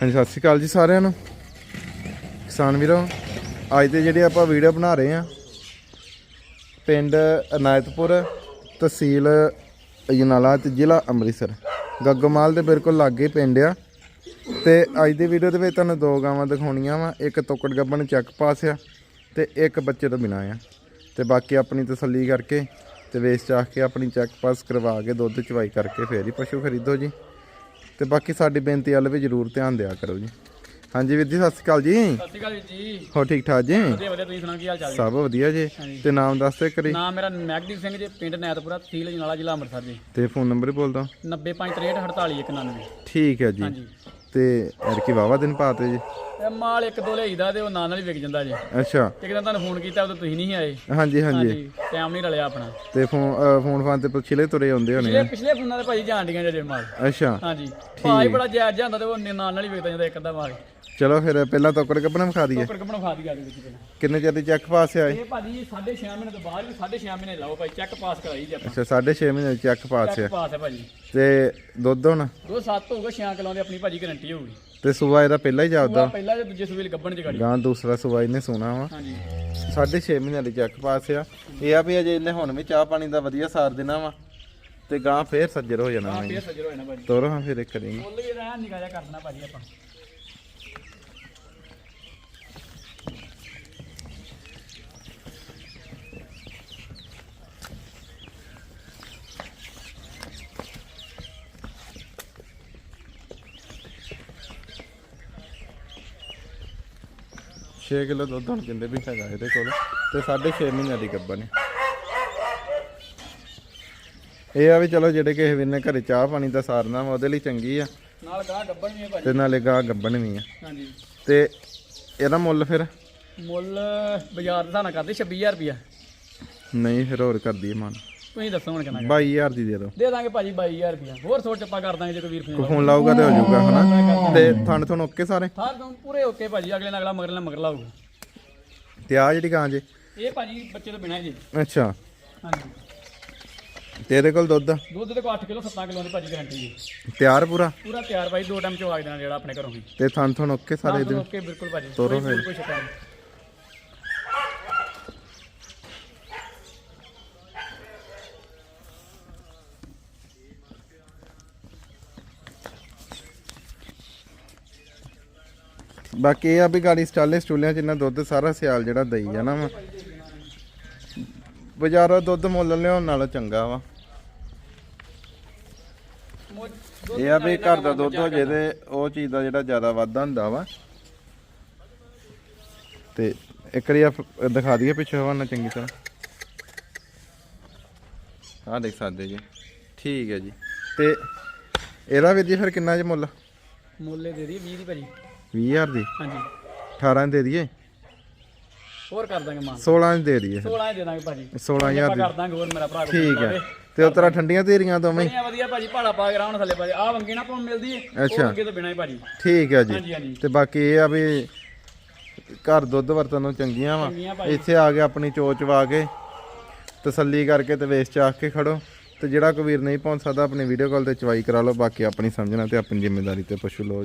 ਹਾਂਜੀ, ਸਤਿ ਸ਼੍ਰੀ ਅਕਾਲ ਜੀ ਸਾਰਿਆਂ ਨੂੰ। ਕਿਸਾਨ ਵੀਰੋ, ਅੱਜ ਤੇ ਜਿਹੜੇ ਆਪਾਂ ਵੀਡੀਓ ਬਣਾ ਰਹੇ ਆ ਪਿੰਡ ਅਨਾਇਤਪੁਰ ਤਹਿਸੀਲ ਅਜਨਾਲਾ ਤੇ ਜ਼ਿਲ੍ਹਾ ਅੰਮ੍ਰਿਤਸਰ। ਗੱਗੋਮਾਲ ਦੇ ਬਿਲਕੁਲ ਲਾਗੇ ਪਿੰਡ ਆ। ਤੇ ਅੱਜ ਦੀ ਵੀਡੀਓ ਦੇ ਵਿੱਚ ਤੁਹਾਨੂੰ ਦੋ ਗਾਵਾਂ ਦਿਖਾਉਣੀਆਂ ਵਾ, ਇੱਕ ਤੋਕੜ ਗੱਬਣ ਚੱਕ ਪਾਸ ਆ ਤੇ ਇੱਕ ਬੱਚੇ ਤੋਂ ਬਿਨਾਂ ਆ। ਤੇ ਬਾਕੀ ਆਪਣੀ ਤਸੱਲੀ ਕਰਕੇ ਤੇ ਵੇਚ ਚਾਹ ਕੇ ਆਪਣੀ ਚੈੱਕ ਪਾਸ ਕਰਵਾ ਕੇ ਦੁੱਧ ਚਵਾਈ ਕਰਕੇ ਫੇਰ ਹੀ ਪਸ਼ੂ ਖਰੀਦੋ ਜੀ। ਤੇ ਬਾਕੀ ਸਾਡੀ ਬੇਨਤੀ ਵੱਲ ਵੀ ਜ਼ਰੂਰ ਧਿਆਨ ਦਿਆ ਕਰੋ ਜੀ। ਹਾਂਜੀ ਵੀਰ ਜੀ ਸਤਿ ਸ਼੍ਰੀ ਅਕਾਲ ਜੀ। ਸਤਿ ਸ਼੍ਰੀ ਅਕਾਲ ਜੀ। ਹੋ ਠੀਕ ਠਾਕ ਜੀ? ਵਧੀਆ ਵਧੀਆ ਤੁਸੀਂ ਸੁਣਾਓ ਕੀ ਹਾਲ ਚਾਲ ਜੀ? ਸਭ ਵਧੀਆ ਜੀ। ਤੇ ਨਾਮ ਦੱਸ ਦੇ ਕਰੀ ਨਾਮ ਮੇਰਾ ਮਹਿਕਦੀਪ ਸਿੰਘ ਜੀ ਪਿੰਡ ਨੈਤਪੁਰਾ ਤਹਿਸੀਲ ਜਨਾਲਾ ਜ਼ਿਲ੍ਹਾ ਅੰਮ੍ਰਿਤਸਰ ਜੀ। ਤੇ ਫੋਨ ਨੰਬਰ ਹੀ ਬੋਲ ਦੋ 9563484199 ਠੀਕ ਹੈ ਜੀ। ਹਾਂਜੀ। ਤੇ ਐਰਕੀ ਵਾਵਾ ਦਿਨ ਪਾਤੇ ਜੀ। ਤੇ ਮਾਲ ਇੱਕ ਦੋ ਲਈਦਾ ਤੇ ਉਹ ਨਾਲ ਨਾਲ ਹੀ ਵਿਕ ਜਾਂਦਾ ਜੀ। ਅੱਛਾ। ਇੱਕ ਦਿਨ ਤੁਹਾਨੂੰ ਫੋਨ ਕੀਤਾ ਉਦੋਂ ਤੁਸੀਂ ਨਹੀਂ ਆਏ। ਹਾਂਜੀ ਹਾਂਜੀ। ਟਾਈਮ ਨਹੀਂ ਰਲਿਆ ਆਪਣਾ। ਤੇ ਫੋਨ ਫੋਨ ਫਾਨ ਤੇ ਪਿਛਲੇ ਤੁਰੇ ਆਉਂਦੇ ਹੋਣੇ ਪਿਛਲੇ ਪਿਛਲੇ ਫੋਨਾਂ ਦੇ ਭਾਜੀ ਜਾਣ ਡੀਆਂ ਜੇ ਮਾਲ। ਅੱਛਾ। ਹਾਂਜੀ। ਹੀ ਬੜਾ ਜਾਇਜ਼ ਜਾਂਦਾ ਤੇ ਉਹ ਨਾਲ ਨਾਲ ਹੀ ਵਿਕਦਾ ਜਾਂਦਾ ਇੱਕ ਅੱਧਾ ਮਾਲ। ਚਲੋ ਫਿਰ ਪਹਿਲਾਂ ਤੋਕੜ ਗੱਬਣ ਵਿਖਾ ਦਈਏ। ਟੋਕਰ ਕਪਣਾ ਖਾ ਦੀ ਗੱਲ ਵਿੱਚ ਪਹਿਲਾਂ। ਕਿੰਨੇ ਚਿਰ ਦੀ ਚੈੱਕ ਪਾਸ ਆਏ ਇਹ? ਭਾਜੀ 6.5 ਮਹੀਨੇ ਤੋਂ ਬਾਅਦ ਵੀ 6.5 ਮਹੀਨੇ ਲਾਓ ਭਾਈ ਚੈੱਕ ਪਾਸ ਕਰਾਈ ਜੀ ਆਪਾਂ। ਅੱਛਾ 6.5 ਮਹੀਨੇ ਦੀ ਚੈੱਕ ਪਾਸ ਆ। ਚੈੱਕ ਪਾਸ ਹੈ ਭਾਜੀ। ਤੇ ਦੁੱਧ ਹੁਣ? ਦੋ ਸੱਤ ਹੋਊਗਾ 6 ਕਿਲੋ ਦੀ ਆਪਣੀ ਭਾਜੀ ਗਾਰੰਟੀ ਹੋਊਗੀ। ਤੇ ਸੂਆ ਇਹਦਾ ਪਹਿਲਾਂ ਹੀ ਜਾਪਦਾ? ਪੂਰਾ ਪਹਿਲਾ ਤੇ ਦੂਜੇ ਸੂਬੇ ਗੱਬਣ ਚ ਗਾੜੀ। ਗਾਂ ਦੂਸਰਾ ਸੂਆ ਇਹਨੇ ਸੋਨਾ ਵਾ। ਹਾਂਜੀ। ਸਾਢੇ 6 ਮਹੀਨਿਆਂ ਦੀ ਚੱਕ ਪਾਸ ਆ। ਇਹ ਆ ਵੀ ਅਜੇ ਇਹਨੇ ਹੁਣ ਵੀ ਚਾਹ ਪਾਣੀ ਦਾ ਵਧੀਆ ਸਾਰ ਦੇਣਾ ਵਾ। ਤੇ ਗਾਂ ਫੇਰ ਸੱਜਰ ਹੋ ਜਾਣਾ ਵਾ। ਫੇਰ ਸੱਜਰ ਹੋਏ ਨਾ ਭਾਜੀ। ਤੋਰੋ ਹਾਂ ਫਿਰ ਇੱਕ ਕਰੀ ਮੁੱਲ ਵੀ ਰਹਿਣ ਨਿਕਾ ਜਾ ਕਰਨਾ ਭਾਜੀ ਆਪਾਂ। ਛੇ ਕਿਲੋ ਦੁੱਧ ਹੁਣ ਕਿੰਨੇ ਵੀ ਹੈਗਾ ਇਹਦੇ ਕੋਲ ਤੇ ਸਾਢੇ 6 ਮਹੀਨਿਆਂ ਦੀ ਗੱਬਨ ਹੈ। ਇਹ ਆ ਵੀ ਚਲੋ ਜਿਹੜੇ ਕਿਸੇ ਵੀਰ ਨੇ ਘਰੇ ਚਾਹ ਪਾਣੀ ਦਾ ਸਾਰਨਾ ਵਾ ਉਹਦੇ ਲਈ ਚੰਗੀ ਆ। ਨਾਲ ਗਾਹ ਗੱਬਣ ਵੀ ਹੈ ਭਾਜੀ। ਤੇ ਨਾਲੇ ਗਾਂ ਗੱਬਨ ਵੀ ਆ। ਹਾਂਜੀ। ਤੇ ਇਹਦਾ ਮੁੱਲ ਫਿਰ? ਮੁੱਲ ਬਾਜ਼ਾਰ ਦੇ ਨਾਲ ਕਰਦੇ 26000 ਰੁਪਿਆ ਨਹੀਂ ਫਿਰ ਹੋਰ ਕਰਦੀ ਮਨ। ਤੁਸੀਂ ਦੱਸੋ ਹੁਣ ਕਿੰਨਾ 22000 ਦੀ ਦੇ ਦਿਓ। ਦੇ ਦਾਂਗੇ ਭਾਜੀ 22000 ਰੁਪਿਆ ਹੋਰ ਸੋਚ ਚੱਪਾ ਕਰ ਦਾਂਗੇ ਜੇ ਕੋਈ ਵੀਰ ਫੋਨ ਫੋਨ ਲਾਊਗਾ ਤੇ ਹੋ ਜਾਊਗਾ ਹਨਾ? ਤੇ ਥਣ ਥਣ ਓਕੇ ਸਾਰੇ? ਸਾਰ ਤੋਂ ਪੂਰੇ ਓਕੇ ਭਾਜੀ ਅਗਲੇ ਨਾਲ ਅਗਲਾ ਮਗਰ ਨਾਲ ਮਗਰ ਲਾਊਗਾ ਤੇ ਆ ਜਿਹੜੀ ਗਾਂ ਜੇ? ਇਹ ਭਾਜੀ ਬੱਚੇ ਤੋਂ ਬਿਨਾਂ ਜੀ। ਅੱਛਾ। ਹਾਂਜੀ। ਤੇ ਇਹਦੇ ਕੋਲ ਦੁੱਧ? ਦੁੱਧ ਦੇ ਕੋ 8 ਕਿਲੋ 7 ਕਿਲੋ ਦੀ ਭਾਜੀ ਗਾਰੰਟੀ ਜੀ। ਤਿਆਰ ਪੂਰਾ? ਪੂਰਾ ਤਿਆਰ ਭਾਈ ਦੋ ਟਾਈਮ ਚਵਾ ਦੇਣਾ ਜਿਹੜਾ ਆਪਣੇ ਘਰੋਂ ਵੀ ਤੇ ਥਣ ਥਣ ਓਕੇ ਸਾਰੇ ਹਾਂ ਓਕੇ ਬਿਲਕੁਲ ਭਾਜੀ ਤੋਰੋ ਫਿਰ। ਕੋਈ ਸ਼ਿਕਾਇਤ ਬਾਕੀ ਇਹ ਆ ਵੀ ਗਾੜੀ ਸਟਾਲੇ ਸਟੂਲਿਆਂ ਚ ਦੁੱਧ ਸਾਰਾ ਸਿਆਲ ਜਿਹੜਾ ਦਈ ਜਾਣਾ ਵਾ। ਬਾਜ਼ਾਰੋਂ ਦੁੱਧ ਮੁੱਲ ਲਿਆਉਣ ਨਾਲੋਂ ਚੰਗਾ ਵਾ। ਇਹ ਆ ਵੀ ਘਰ ਦਾ ਦੁੱਧ ਹੋ ਜੇ ਤੇ ਉਹ ਚੀਜ਼ ਦਾ ਜਿਹੜਾ ਜ਼ਿਆਦਾ ਵਾਧਾ ਹੁੰਦਾ ਵਾ। ਤੇ ਇੱਕ ਵਾਰੀ ਦਿਖਾ ਦਈਏ ਪਿੱਛੇ ਹਵਾਨਾ ਚੰਗੀ ਤਰ੍ਹਾਂ। ਆਹ ਦੇਖ ਸਕਦੇ ਜੀ। ਠੀਕ ਹੈ ਜੀ। ਤੇ ਇਹਦਾ ਵੀਰ ਜੀ ਫਿਰ ਕਿੰਨਾ ਜੀ ਮੁੱਲ? ਮੁੱਲੇ ਦੇ ਦੀ 20 ਦੀ ਭਾਜੀ। 20000 ਦੀ। ਹਾਂਜੀ। 18 ਦੀ ਦਈਏ। ਹੋਰ ਕਰ ਦਾਂਗੇ ਮਾਨ 16 ਦੀ ਦੇ ਦਈਏ। 16 ਹੀ ਦੇ ਦਾਂਗੇ ਭਾਜੀ। 16000 ਆਪਾਂ ਦੀ। ਕਰ ਦਾਂਗੇ ਹੋਰ ਮੇਰਾ ਭਰਾ ਠੀਕ ਹੈ। ਤੇ ਉਤਰਾ ਠੰਡੀਆਂ ਤੇਰੀਆਂ ਦੋਵੇਂ? ਬੜੀਆਂ ਵਧੀਆ ਭਾਜੀ ਭਾੜਾ ਪਾ ਕੇ ਰਾਉਣ ਥੱਲੇ ਭਾਜੀ। ਆਹ ਵੰਗੀ ਨਾ ਪਾਉਣ ਮਿਲਦੀ ਹੈ ਅੱਛਾ। ਉਹ ਵੰਗੇ ਤੋਂ ਬਿਨਾਂ ਹੀ ਭਾਜੀ। ਠੀਕ ਹੈ ਜੀ। ਤੇ ਬਾਕੀ ਇਹ ਆ ਵੀ ਘਰ ਦੁੱਧ ਵਰਤਨ ਨੂੰ ਚੰਗੀਆਂ ਵਾ। ਇੱਥੇ ਆ ਕੇ ਆਪਣੀ ਚੋਚ ਵਾ ਕੇ ਤਸੱਲੀ ਕਰਕੇ ਤੇ ਵੇਚ ਚਾਖ ਕੇ ਖੜੋ। ਤੇ ਜਿਹੜਾ ਕੋਈ ਵੀਰ ਨਹੀਂ ਪਹੁੰਚ ਸਕਦਾ ਆਪਣੀ ਵੀਡੀਓ ਕਾਲ ਤੇ ਚਵਾਈ ਕਰਾ ਲਓ। ਬਾਕੀ ਆਪਣੀ ਸਮਝਣਾ ਤੇ ਆਪਣੀ ਜ਼ਿੰਮੇਵਾਰੀ ਤੇ ਪਸ਼ੂ ਲਓ।